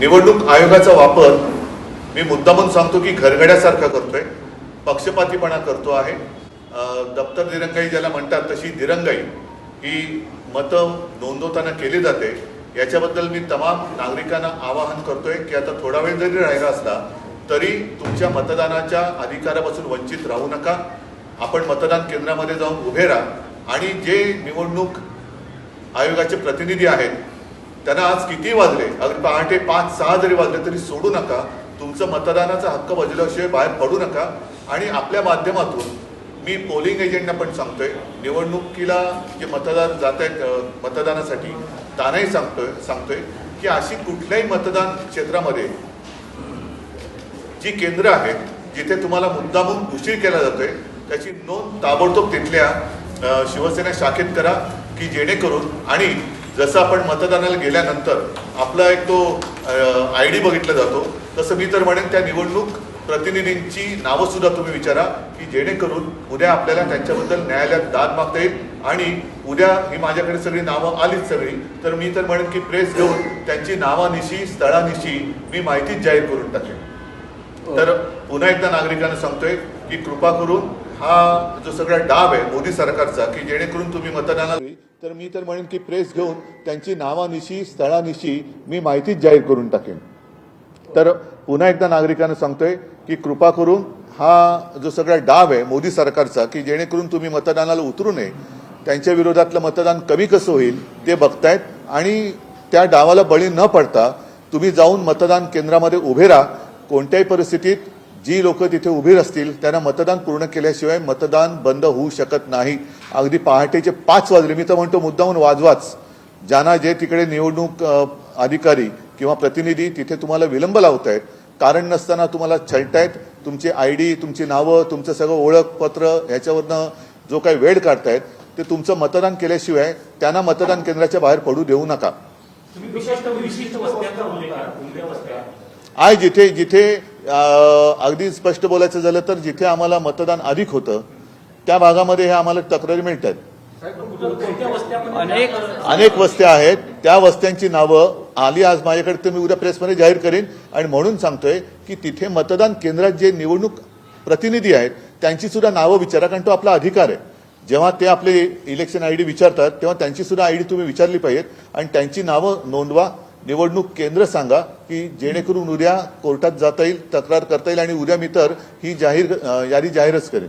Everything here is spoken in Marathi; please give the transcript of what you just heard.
निवडणूक आयोगाचा वापर मी मुद्दामून सांगतो की घरगड्यासारखा करतोय पक्षपातीपणा करतो आहे. दप्तर दिरंगाई ज्याला म्हणतात तशी दिरंगाई ही मतं नोंदवताना केली जाते. याच्याबद्दल मी तमाम नागरिकांना आवाहन करतोय की आता थोडा वेळ जरी राहिला असला तरी तुमच्या मतदानाच्या अधिकारापासून वंचित राहू नका. आपण मतदान केंद्रामध्ये जाऊन उभे राहा. आणि जे निवडणूक आयोगाचे प्रतिनिधी आहेत त्यांना आज किती वाजले? अगदी पहाटे पाच सहा जरी वाजले तरी सोडू नका. तुमचं मतदानाचा हक्क बजावल्याशिवाय बाहेर पडू नका. आणि आपल्या माध्यमातून मी पोलिंग एजंटना पण सांगतोय निवडणुकीला जे मतदार जात आहेत मतदानासाठी त्यांनाही सांगतोय सांगतोय की अशी कुठल्याही मतदान क्षेत्रामध्ये जी केंद्र आहेत जिथे तुम्हाला मुद्दामून उशीर केला जातोय त्याची नोंद ताबडतोब तिथल्या शिवसेना शाखेत करा की जेणेकरून आणि जसं आपण मतदानाला गेल्यानंतर आपला एक तो आय डी बघितला जातो तसं मी तर म्हणेन त्या निवडणूक प्रतिनिधींची नावं सुद्धा तुम्ही विचारा की जेणेकरून उद्या आपल्याला त्यांच्याबद्दल न्यायालयात दाद मागता येईल आणि उद्या ही माझ्याकडे सगळी नावं आलीच सगळी तर मी तर म्हणेन की प्रेस घेऊन त्यांची नावानिशी स्थळानिशी मी माहितीच जाहीर करून टाकेन. तर पुन्हा एकदा नागरिकांना सांगतोय की कृपा करून हा जो सगळा डाब आहे मोदी सरकारचा की जेणेकरून तुम्ही मतदानाला तर मी तर म्हणेन की प्रेस घेऊन त्यांची नावानिशी स्थळानिशी मी माहितीच जाहीर करून टाकेन. तर पुन्हा एकदा नागरिकांना सांगतोय की कृपा करून हा जो सगळा डाव आहे मोदी सरकारचा की जेणेकरून तुम्ही मतदानाला उतरू नये त्यांच्या विरोधातलं मतदान कमी कसं होईल ते बघतायत आणि त्या डावाला बळी न पडता तुम्ही जाऊन मतदान केंद्रामध्ये उभे राहा. कोणत्याही परिस्थितीत जी लोक तिथे उभी असतील त्यांना मतदान पूर्ण केल्याशिवाय मतदान बंद होऊ शकत नाही. अगदी पहाटेचे पाच वाजले. मी तर म्हणतो मुद्दाहून वाजवाच. ज्यांना जे तिकडे निवडणूक अधिकारी किंवा प्रतिनिधी तिथे तुम्हाला विलंब लावत आहेत कारण नसताना तुम्हाला छळतायत तुमची आय डी तुमची नावं तुमचं सगळं ओळखपत्र ह्याच्यावरनं जो काही वेळ काढतायत ते तुमचं मतदान केल्याशिवाय त्यांना मतदान केंद्राच्या बाहेर पडू देऊ नका. आहे जिथे जिथे अगदी स्पष्ट बोलायचं झालं तर जिथे आम्हाला मतदान अधिक होतं त्या भागामध्ये हे आम्हाला तक्रारी मिळतात. कोणत्या वस्त्या पण अनेक अनेक वस्त्या आहेत. त्या वस्त्यांची नावं आली आज माझ्याकडे तर मी उद्या प्रेसमध्ये जाहीर करेन. आणि म्हणून सांगतोय की तिथे मतदान केंद्रात जे निवडणूक प्रतिनिधी आहेत त्यांची सुद्धा नावं विचारा कारण तो आपला अधिकार आहे. जेव्हा ते आपले इलेक्शन आय डी विचारतात तेव्हा त्यांची सुद्धा आय डी तुम्ही विचारली पाहिजेत. आणि त्यांची नावं नोंदवा. निवडणूक केंद्र सांगा की जेणेकरून उद्या कोर्टात जाता येईल तक्रार करता येईल आणि उद्या मी तर ही जाहीर यादी जाहीरच करेन.